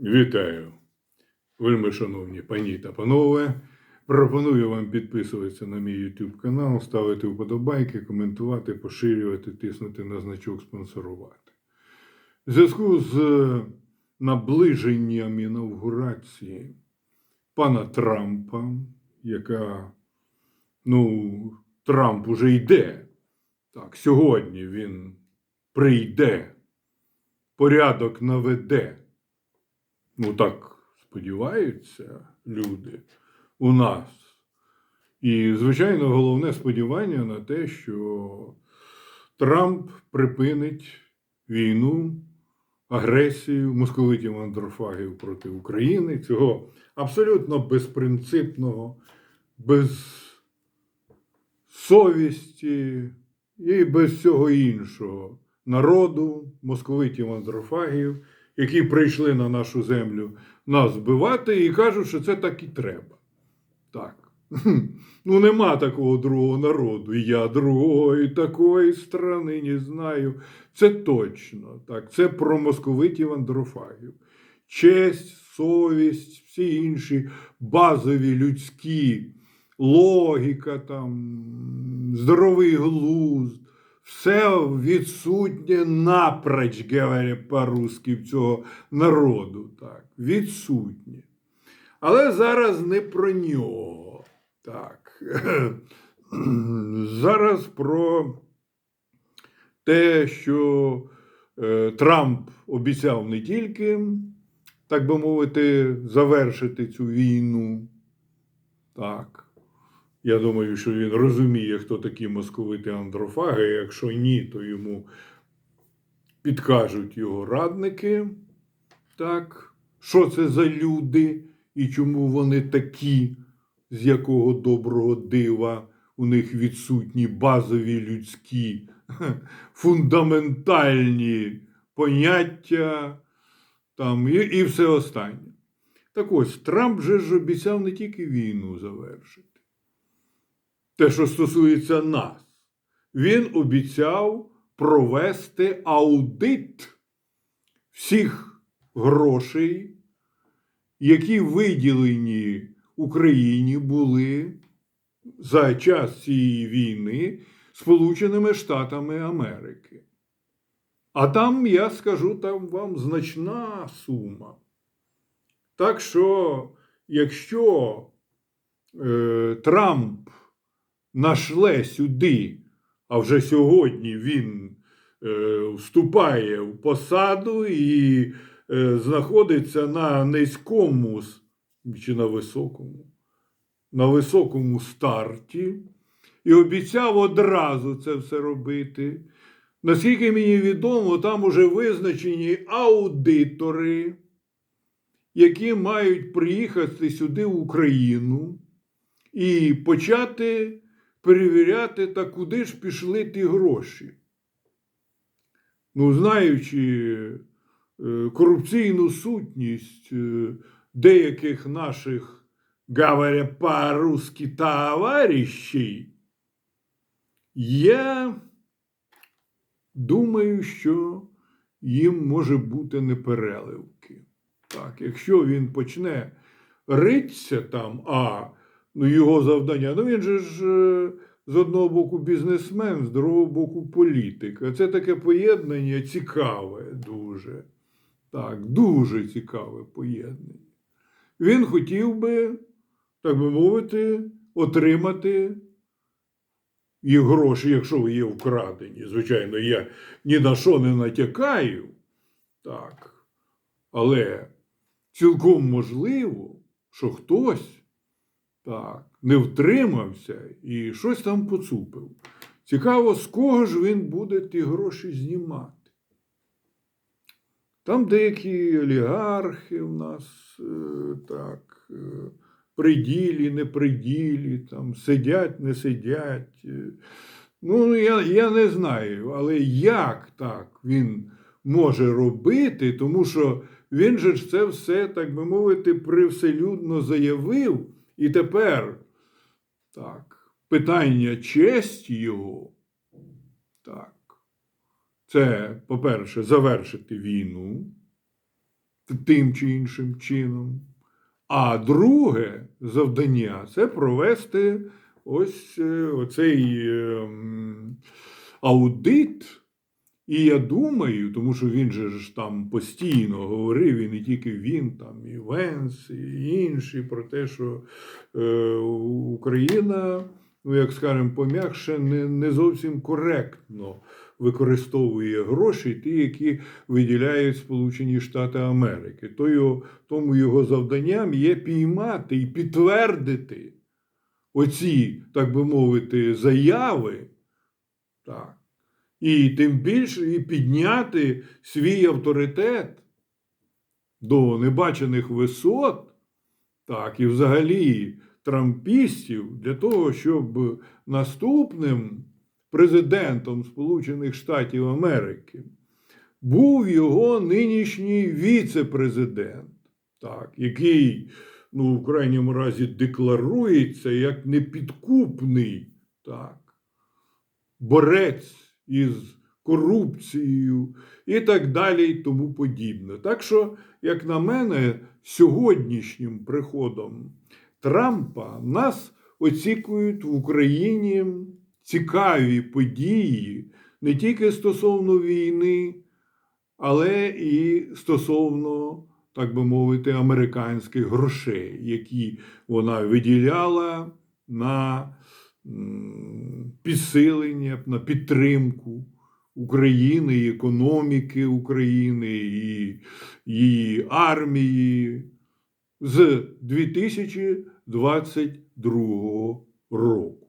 Вітаю, вельми шановні пані та панове. Пропоную вам підписуватися на мій YouTube канал, ставити вподобайки, коментувати, поширювати, тиснути на значок спонсорувати. В зв'язку з наближенням інаугурації пана Трампа, яка, ну, Трамп уже йде. Так, сьогодні він прийде, порядок наведе. Ну так сподіваються люди у нас. І, звичайно, головне сподівання на те, що Трамп припинить війну, агресію московитів андрофагів проти України, цього абсолютно безпринципного, без совісті і без всього іншого народу, московитів андрофагів, які прийшли на нашу землю нас вбивати і кажуть, що це так і треба. Так. Ну, нема такого другого народу. Я другої такої страни не знаю. Це точно. Так. Це про московитів андрофагів. Честь, совість, всі інші базові людські логіка, там, здоровий глузд, все відсутнє напроч, говоря по-русски, в цього народу. Так, відсутнє. Але зараз не про нього. Так. Зараз про те, що е, Трамп обіцяв не тільки, так би мовити, завершити цю війну. Так. Я думаю, що він розуміє, хто такі московити андрофаги. Якщо ні, то йому підкажуть його радники. Так, що це за люди і чому вони такі, з якого доброго дива у них відсутні базові людські, фундаментальні поняття там, і, і все останнє. Так ось Трамп же ж обіцяв не тільки війну завершити те, що стосується нас, він обіцяв провести аудит всіх грошей, які виділені Україні були за час цієї війни Сполученими Штатами Америки. А там, я скажу, там вам значна сума. Так що, якщо е, Трамп нашле сюди, а вже сьогодні він е, вступає в посаду і е, знаходиться на низькому чи на високому, на високому старті, і обіцяв одразу це все робити. Наскільки мені відомо, там уже визначені аудитори, які мають приїхати сюди в Україну і почати перевіряти, та куди ж пішли ті гроші. Ну, знаючи е, корупційну сутність е, деяких наших, говоря по-русски, товарищей, я думаю, що їм може бути непереливки. Так, якщо він почне ритися там, а ну, його завдання, ну він же ж е, з одного боку бізнесмен, з другого боку політик. А це таке поєднання цікаве дуже. Так, дуже цікаве поєднання. Він хотів би, так би мовити, отримати їх гроші, якщо є вкрадені. Звичайно, я ні на що не натякаю. Так. Але цілком можливо, що хтось так, не втримався і щось там поцупив. Цікаво, з кого ж він буде ті гроші знімати. Там деякі олігархи в нас е, так, е, при ділі, не при ділі, там сидять, не сидять. Е, Ну, я, я не знаю, але як так він може робити, тому що він же ж це все, так би мовити, привселюдно заявив, і тепер так, питання честі його, так, це, по-перше, завершити війну. тим чи іншим чином. А друге завдання це провести ось е, оцей ем, аудит. І я думаю, тому що він же ж там постійно говорив, і не тільки він, там і Венс, і інші про те, що е, Україна, ну як скажемо, пом'якше, не, не зовсім коректно використовує гроші, ті, які виділяють Сполучені Штати Америки. То його, тому його завданням є піймати і підтвердити оці, так би мовити, заяви. Так. І тим більше і підняти свій авторитет до небачених висот, так, і взагалі трампістів для того, щоб наступним президентом Сполучених Штатів Америки був його нинішній віце-президент, так, який, ну, в крайньому разі, декларується як непідкупний так, борець із корупцією і так далі, і тому подібне. Так що, як на мене, сьогоднішнім приходом Трампа нас очікують в Україні цікаві події не тільки стосовно війни, але і стосовно, так би мовити, американських грошей, які вона виділяла на підсилення, на підтримку України, і економіки України, і її армії з 2022 року.